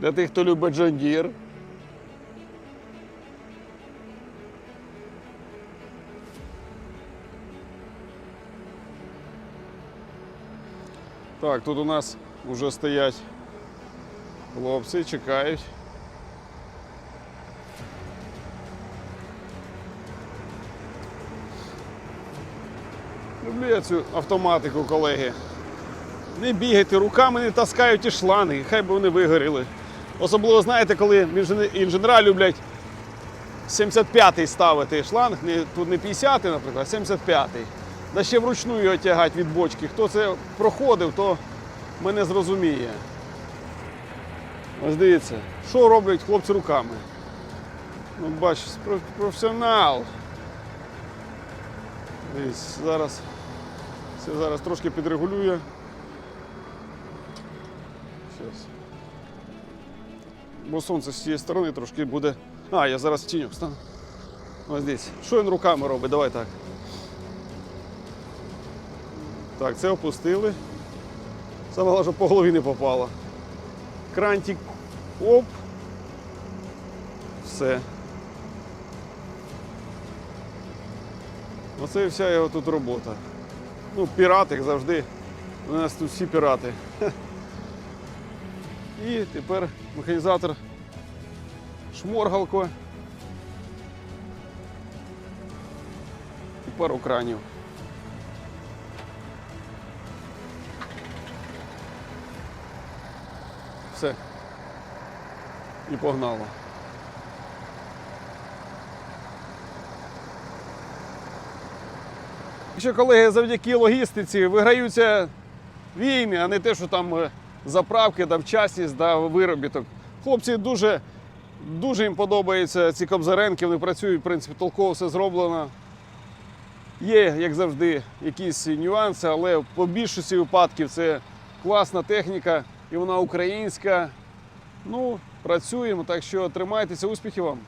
Для тих, хто любить Deere. Так, тут у нас вже стоять хлопці, чекають. Люблю я цю автоматику, колеги. Не бігайте руками, не таскають ті шланги, хай би вони вигоріли. Особливо, знаєте, коли інженера люблять 75-й ставити шланг, тут не 50-й, наприклад, а 75-й. Да ще вручну його тягати від бочки. Хто це проходив, то мене зрозуміє. Ось дивіться, що роблять хлопці руками. Ну, бачиш, професіонал. Дивись, зараз, це зараз трошки підрегулює. Щас. Бо сонце з цієї сторони трошки буде. А, я зараз в тіньок стану. Ось дивіться. Що він руками робить? Давай так. Так, це опустили. Саме головне, щоб по голові не попало. Крантик. Оп. Все. Оце і вся його тут робота. Ну, пірат, як завжди. У нас тут всі пірати. І тепер механізатор шморгалко. І пару кранів. Все. І погнало. Що, колеги, завдяки логістиці виграються війни, а не те, що там е, заправки, да вчасність, да виробіток. Хлопці дуже, дуже їм подобаються ці кобзаренки, вони працюють, в принципі, толково все зроблено. Є, як завжди, якісь нюанси, але по більшості випадків це класна техніка і вона українська. Ну, працюємо, так що тримайтеся, успіхів вам!